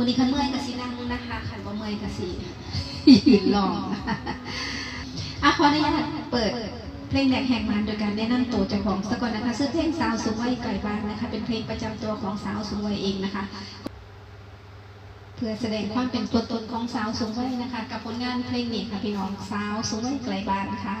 มือนี้คันเมื่อยกะสินั่งนะคะคันบ่เมื่อยกะสิยืนรอนะคะอะขออนุญาตเปิดเพลงแดกแห่งมันโดยการแนะนำตัวเจ้าของสะก่อนนะคะซึ่งเพลงสาวสูงวัยไกลบ้านนะคะ เป็นเพลงประจำตัวของสาวสูงวัยเองนะคะ เพื่อแสดงความเป็นตัวตนของสาวสูงวัยนะคะ กับผลงานเพลงนี้ค่ะพี่น้องสาวสูงวัยไกลบ้านค่ะ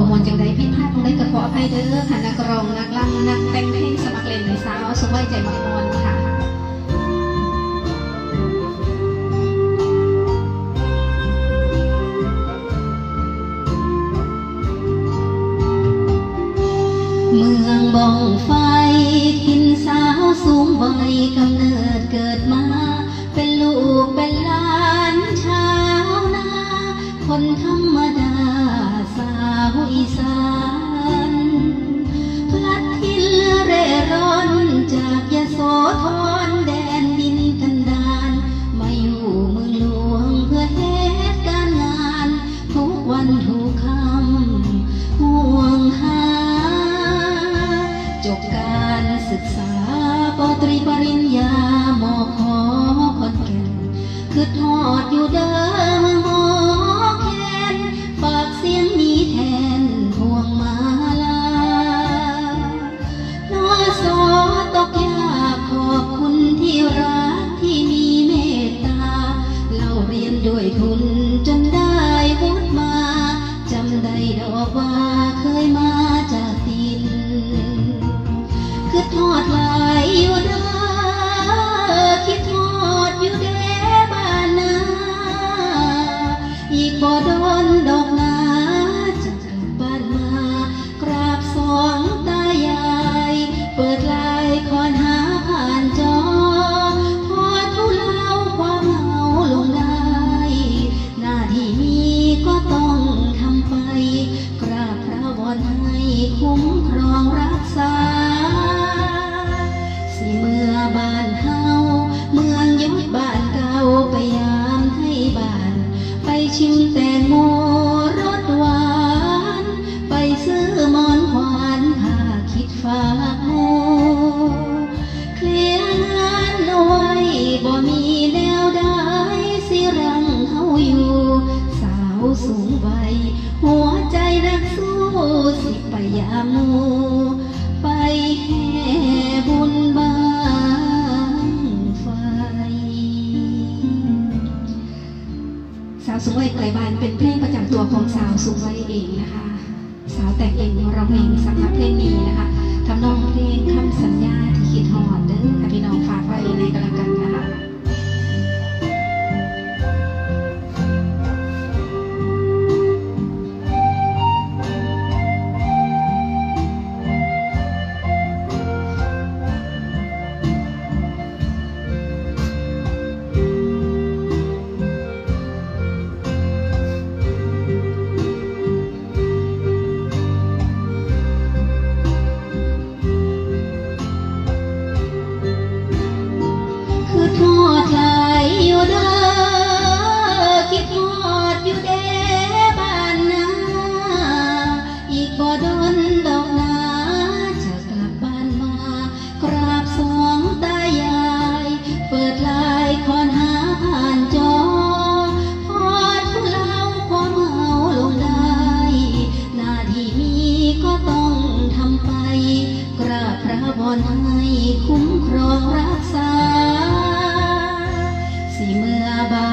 บ่มวนจังใดผิดพลาดตรงใดก็ขออภัยเด้อค่ะนักร้องนักล่ำนักแต่งเพลงสมัครเล่นในสาวสุไว้ใจมักมวนค่ะเมืองบองไฟทินสาวสูงวัยกำเนิดเกิดมา เป็นลูกเป็นหลา ย ด้วยทุน คุ้มครองรักษา สิเมื่อบ้านเฮาเมืองยุดบ้านเก่าไปยามให้บ้าน ไปชิมแตงโมรสหวาน ไปซื้อมอนขวานผ้าคิดฝากโมเคลียร์งานเอาไว้บ่มีแนวใดสิรังเฮาอยู่ สาวสูงวัยหัวใจนักสู้ สิไปยามูไปแห่บุญบางไฟ สาวสูงวัยไกลบานเป็นเพลงประจำตัวของสาวสูงวัยเองนะคะ สาวแต่งเองร้องเองสำหรับเพลงนี้นะคะทำนองเพลงคำสัญญาที่คิดหอดเด้อพี่น้องฝากไว้ในกระกันนะคะ พระบอนให้คุ้มครองรักษา สิเมื่อบา